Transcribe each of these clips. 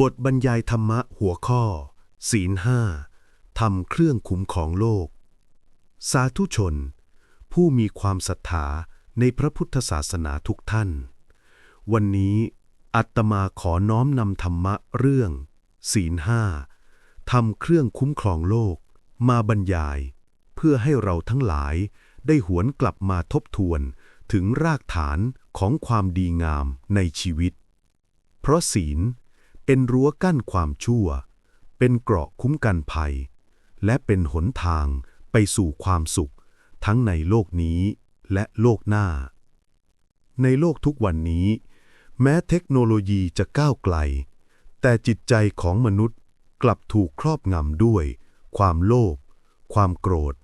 บทบรรยายธรรมะหัวข้อ ศีลห้าทำเครื่องคุ้มของโลก สาธุชน ผู้มีความศรัทธาในพระพุทธศาสนาทุกท่าน วันนี้อัตมาขอน้อมนำธรรมะเรื่อง ศีลห้าทำเครื่องคุ้มครองโลก มาบรรยาย เพื่อให้เราทั้งหลายได้หวนกลับมาทบทวนถึงรากฐานของความดีงามในชีวิต เพราะศีล เป็นรั้วกั้นความชั่ว เป็นเกราะคุ้มกันภัย และเป็นหนทางไปสู่ความสุข ทั้งในโลกนี้และโลกหน้า ในโลกทุกวันนี้ แม้เทคโนโลยีจะก้าวไกล แต่จิตใจของมนุษย์กลับถูกครอบงำด้วย ความโลภความโกรธ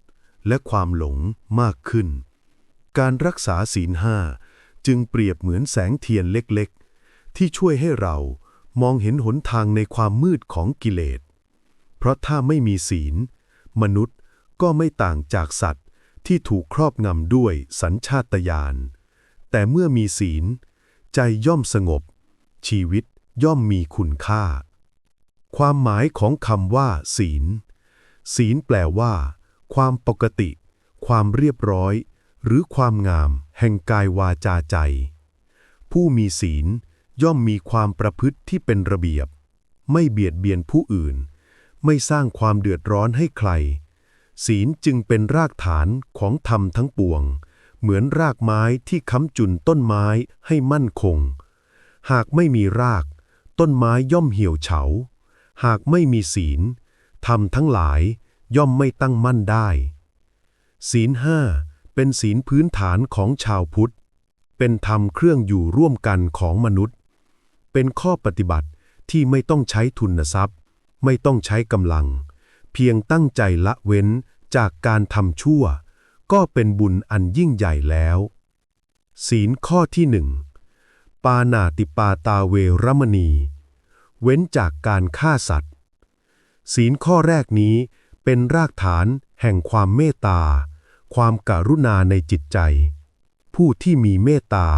และความหลงมากขึ้น การรักษาศีลห้าจึงเปรียบเหมือนแสงเทียนเล็กๆ ที่ช่วยให้เรา มองเห็นหนทางในความมืดของกิเลส เพราะถ้าไม่มีศีล มนุษย์ก็ไม่ต่างจากสัตว์ที่ถูกครอบงำด้วยสัญชาตญาณ แต่เมื่อมีศีล ใจย่อมสงบ ชีวิตย่อมมีคุณค่า ความหมายของคำว่า ศีล ศีลแปลว่า ความปกติ ความเรียบร้อย หรือความงาม แห่งกายวาจาใจ ผู้มีศีล ย่อมมีความประพฤติที่เป็นระเบียบ ไม่เบียดเบียนผู้อื่น ไม่สร้างความเดือดร้อนให้ใคร ศีลจึงเป็นรากฐานของธรรมทั้งปวง เหมือนรากไม้ที่ค้ำจุนต้นไม้ให้มั่นคง หากไม่มีราก ต้นไม้ย่อมเหี่ยวเฉา หากไม่มีศีลธรรมทั้งหลายย่อมไม่ตั้งมั่นได้ ศีลห้าเป็นศีลพื้นฐานของชาวพุทธ เป็นธรรมเครื่องอยู่ร่วมกันของมนุษย์ เป็นข้อปฏิบัติที่ไม่ต้องใช้ทุนทรัพย์ ไม่ต้องใช้กำลัง เพียงตั้งใจละเว้นจากการทำชั่ว ก็เป็นบุญอันยิ่งใหญ่แล้ว ศีลข้อที่หนึ่งปานาติปาตาเวรมณี เว้นจากการฆ่าสัตว์ ศีลข้อแรกนี้เป็นรากฐานแห่งความเมตตา ความการุณาในจิตใจ ผู้ที่มีเมตตา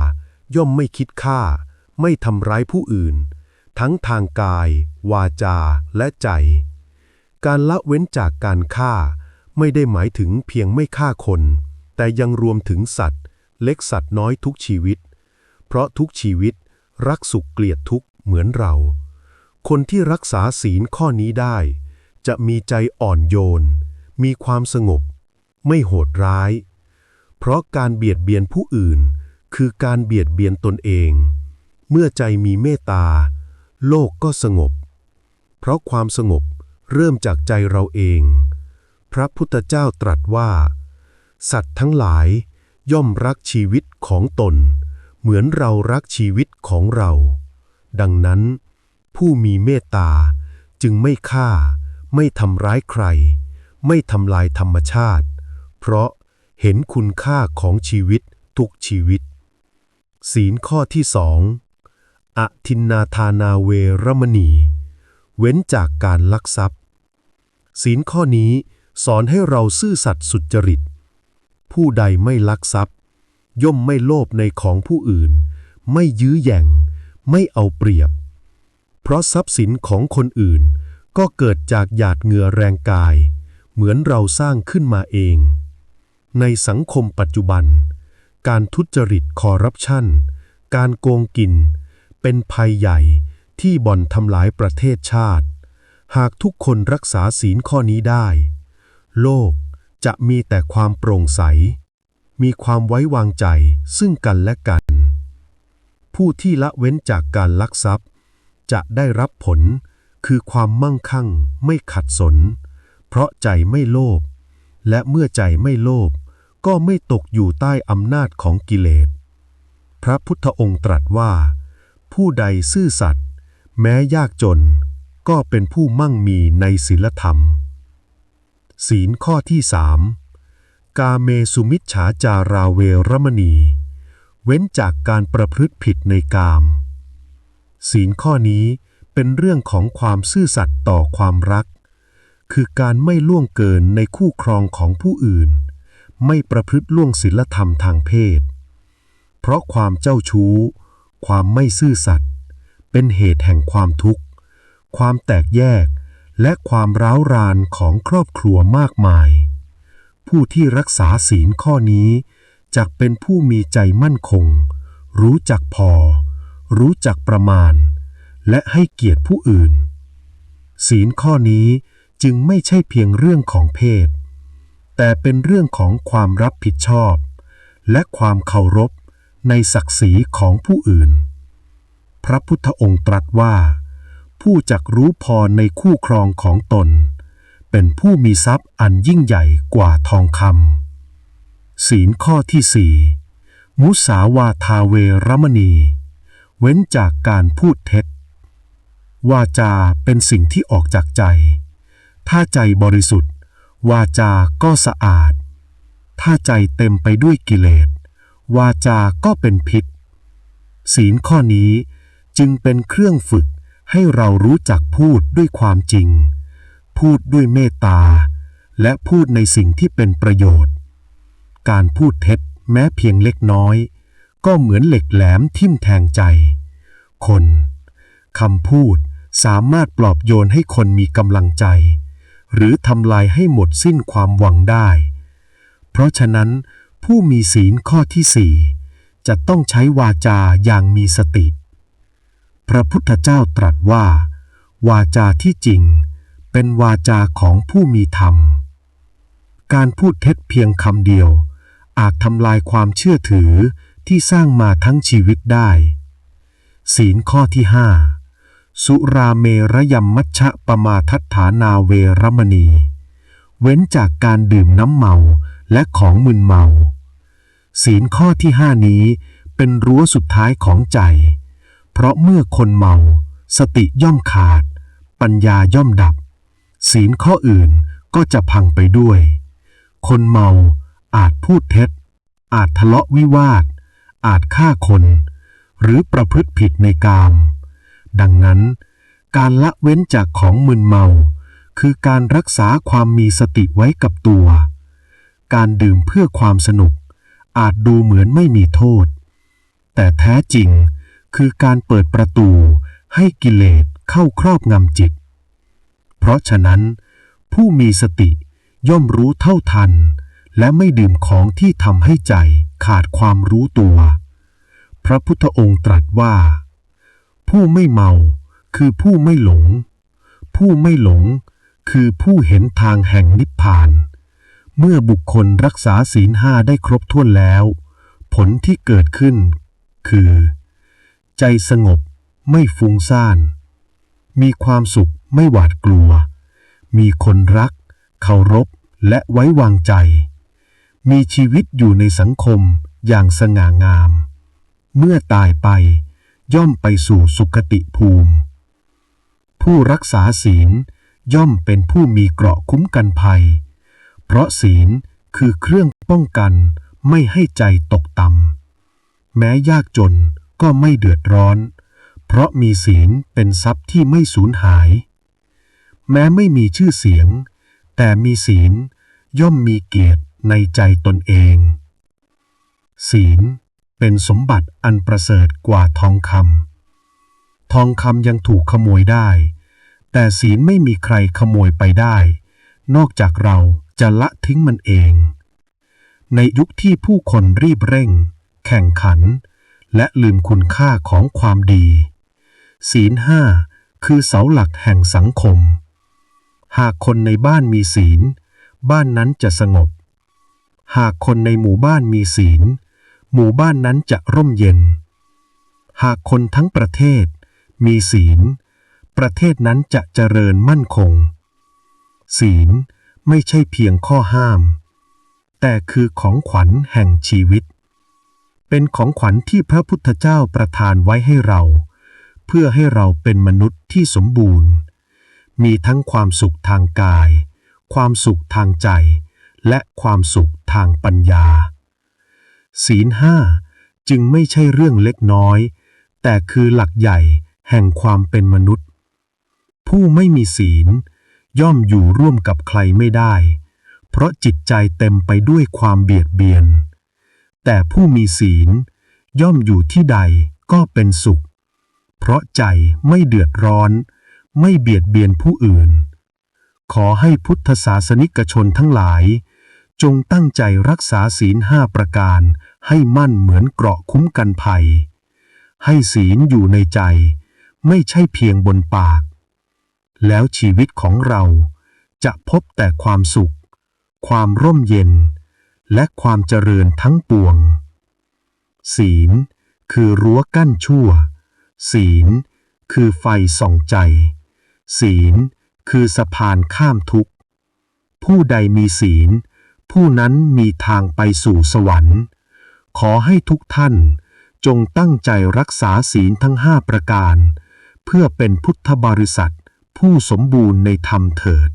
ย่อมไม่คิดฆ่า ไม่ทำร้ายผู้อื่น ทั้งทางกาย วาจา และใจ การละเว้นจากการฆ่า ไม่ได้หมายถึงเพียงไม่ฆ่าคน แต่ยังรวมถึงสัตว์ เล็กสัตว์น้อยทุกชีวิต เพราะทุกชีวิตรักสุขเกลียดทุกข์เหมือนเรา คนที่รักษาศีลข้อนี้ได้ จะมีใจอ่อนโยน มีความสงบ ไม่โหดร้าย เพราะการเบียดเบียนผู้อื่น คือการเบียดเบียนตนเอง เมื่อใจมีเมตตา โลกก็สงบ เพราะความสงบเริ่มจากใจเราเอง พระพุทธเจ้าตรัสว่า สัตว์ทั้งหลายย่อมรักชีวิตของตน เหมือนเรารักชีวิตของเรา ดังนั้น ผู้มีเมตตาจึงไม่ฆ่า ไม่ทำร้ายใคร ไม่ทำลายธรรมชาติ เพราะเห็นคุณค่าของชีวิตทุกชีวิต ศีลข้อที่สอง อทินนาทานาเวรมณี เว้นจากการลักทรัพย์ ศีลข้อนี้สอนให้เราซื่อสัตย์สุจริต ผู้ใดไม่ลักทรัพย์ ย่อมไม่โลภในของผู้อื่น ไม่ยื้อแย่ง ไม่เอาเปรียบ เพราะทรัพย์สินของคนอื่น ก็เกิดจากหยาดเหงื่อแรงกาย เหมือนเราสร้างขึ้นมาเอง ในสังคมปัจจุบัน การทุจริตคอร์รัปชัน การโกงกิน เป็นภัยใหญ่ที่บ่อนทำลายประเทศชาติ หากทุกคนรักษาศีลข้อนี้ได้ โลกจะมีแต่ความโปร่งใส มีความไว้วางใจซึ่งกันและกัน ผู้ที่ละเว้นจากการลักทรัพย์ จะได้รับผลคือความมั่งคั่งไม่ขัดสน เพราะใจไม่โลภและเมื่อใจไม่โลภก็ไม่ตกอยู่ใต้อำนาจของกิเลส พระพุทธองค์ตรัสว่า ผู้ใดซื่อสัตย์แม้ยากจน ก็เป็นผู้มั่งมีในศีลธรรม ศีลข้อที่สามกาเมสุมิจฉาจาราเวรมณี เว้นจากการประพฤติผิดในกาม ศีลข้อนี้เป็นเรื่องของความซื่อสัตย์ต่อความรัก คือการไม่ล่วงเกินในคู่ครองของผู้อื่น ไม่ประพฤติล่วงศีลธรรมทางเพศ เพราะความเจ้าชู้ ความไม่ซื่อสัตย์เป็นเหตุแห่งความทุกข์ ความแตกแยกและความร้าวรานของครอบครัวมากมาย ผู้ที่รักษาศีลข้อนี้จักเป็นผู้มีใจมั่นคง รู้จักพอ รู้จักประมาณ และให้เกียรติผู้อื่น ศีลข้อนี้จึงไม่ใช่เพียงเรื่องของเพศ แต่เป็นเรื่องของความรับผิดชอบ และความเคารพ ในศักดิ์ศรีของผู้อื่น พระพุทธองค์ตรัสว่า ผู้จักรู้พอในคู่ครองของตน เป็นผู้มีทรัพย์อันยิ่งใหญ่กว่าทองคำศีลข้อที่สี่มุสาวาทาเวรมณี เว้นจากการพูดเท็จ วาจาเป็นสิ่งที่ออกจากใจ ถ้าใจบริสุทธิ์ วาจาก็สะอาด ถ้าใจเต็มไปด้วยกิเลส วาจาก็เป็นพิษ ศีลข้อนี้จึงเป็นเครื่องฝึกให้เรารู้จักพูดด้วยความจริง พูดด้วยเมตตา และพูดในสิ่งที่เป็นประโยชน์ การพูดเท็จแม้เพียงเล็กน้อย ก็เหมือนเหล็กแหลมทิ่มแทงใจ คนคำพูดสามารถปลอบโยนให้คนมีกำลังใจ หรือทำลายให้หมดสิ้นความหวังได้ เพราะฉะนั้น ผู้มีศีลข้อที่สี่จะต้องใช้วาจาอย่างมีสติ พระพุทธเจ้าตรัสว่า วาจาที่จริงเป็นวาจาของผู้มีธรรม การพูดเท็จเพียงคำเดียว อาจทำลายความเชื่อถือที่สร้างมาทั้งชีวิตได้ ศีลข้อที่ห้าสุราเมระยมมัชฌะปมาทัฏฐานาเวรมณี เว้นจากการดื่มน้ำเมาและของมึนเมา ศีลข้อที่ห้านี้เป็นรั้วสุดท้ายของใจ เพราะเมื่อคนเมา สติย่อมขาด ปัญญาย่อมดับ ศีลข้ออื่นก็จะพังไปด้วย คนเมาอาจพูดเท็จ อาจทะเลาะวิวาท อาจฆ่าคน หรือประพฤติผิดในกาม ดังนั้น การละเว้นจากของมึนเมา คือการรักษาความมีสติไว้กับตัว การดื่มเพื่อความสนุก อาจดูเหมือนไม่มีโทษ แต่แท้จริงคือการเปิดประตูให้กิเลสเข้าครอบงำจิต เพราะฉะนั้น ผู้มีสติย่อมรู้เท่าทัน และไม่ดื่มของที่ทำให้ใจขาดความรู้ตัว พระพุทธองค์ตรัสว่า ผู้ไม่เมาคือผู้ไม่หลง ผู้ไม่หลงคือผู้เห็นทางแห่งนิพพาน เมื่อบุคคลรักษาศีลห้าได้ครบถ้วนแล้ว ผลที่เกิดขึ้น คือ ใจสงบไม่ฟุ้งซ่าน มีความสุขไม่หวาดกลัว มีคนรัก เคารพและไว้วางใจ มีชีวิตอยู่ในสังคมอย่างสง่างาม เมื่อตายไปย่อมไปสู่สุคติภูมิ ผู้รักษาศีลย่อมเป็นผู้มีเกราะคุ้มกันภัย เพราะศีลคือเครื่องป้องกันไม่ให้ใจตกต่ำแม้ยากจนก็ไม่เดือดร้อน เพราะมีศีลเป็นทรัพย์ที่ไม่สูญหาย แม้ไม่มีชื่อเสียง แต่มีศีลย่อมมีเกียรติในใจตนเอง ศีลเป็นสมบัติอันประเสริฐกว่าทองคำทองคำยังถูกขโมยได้ แต่ศีลไม่มีใครขโมยไปได้ นอกจากเรา จะละทิ้งมันเอง ในยุคที่ผู้คนรีบเร่ง แข่งขัน และลืมคุณค่าของความดี ศีลห้าคือเสาหลักแห่งสังคม หากคนในบ้านมีศีล บ้านนั้นจะสงบ หากคนในหมู่บ้านมีศีล หมู่บ้านนั้นจะร่มเย็น หากคนทั้งประเทศมีศีล ประเทศนั้นจะเจริญมั่นคง ศีล ไม่ใช่เพียงข้อห้าม แต่คือของขวัญแห่งชีวิต เป็นของขวัญที่พระพุทธเจ้าประทานไว้ให้เรา เพื่อให้เราเป็นมนุษย์ที่สมบูรณ์ มีทั้งความสุขทางกาย ความสุขทางใจ และความสุขทางปัญญา ศีลห้าจึงไม่ใช่เรื่องเล็กน้อย แต่คือหลักใหญ่แห่งความเป็นมนุษย์ ผู้ไม่มีศีล ย่อมอยู่ร่วมกับใครไม่ได้ เพราะจิตใจเต็มไปด้วยความเบียดเบียน แต่ผู้มีศีลย่อมอยู่ที่ใดก็เป็นสุข เพราะใจไม่เดือดร้อน ไม่เบียดเบียนผู้อื่น ขอให้พุทธศาสนิกชนทั้งหลาย จงตั้งใจรักษาศีลห้าประการให้มั่นเหมือนเกราะคุ้มกันภัย ให้ศีลอยู่ในใจ ไม่ใช่เพียงบนปาก แล้วชีวิตของเราจะพบแต่ความสุข ความร่มเย็น และความเจริญทั้งปวง ศีล คือรั้วกั้นชั่ว ศีล คือไฟส่องใจ ศีล คือสะพานข้ามทุกข์ ผู้ใดมีศีล ผู้นั้นมีทางไปสู่สวรรค์ ขอให้ทุกท่านจงตั้งใจรักษาศีลทั้งห้าประการ เพื่อเป็นพุทธบริษัท ผู้สมบูรณ์ในธรรมเถิด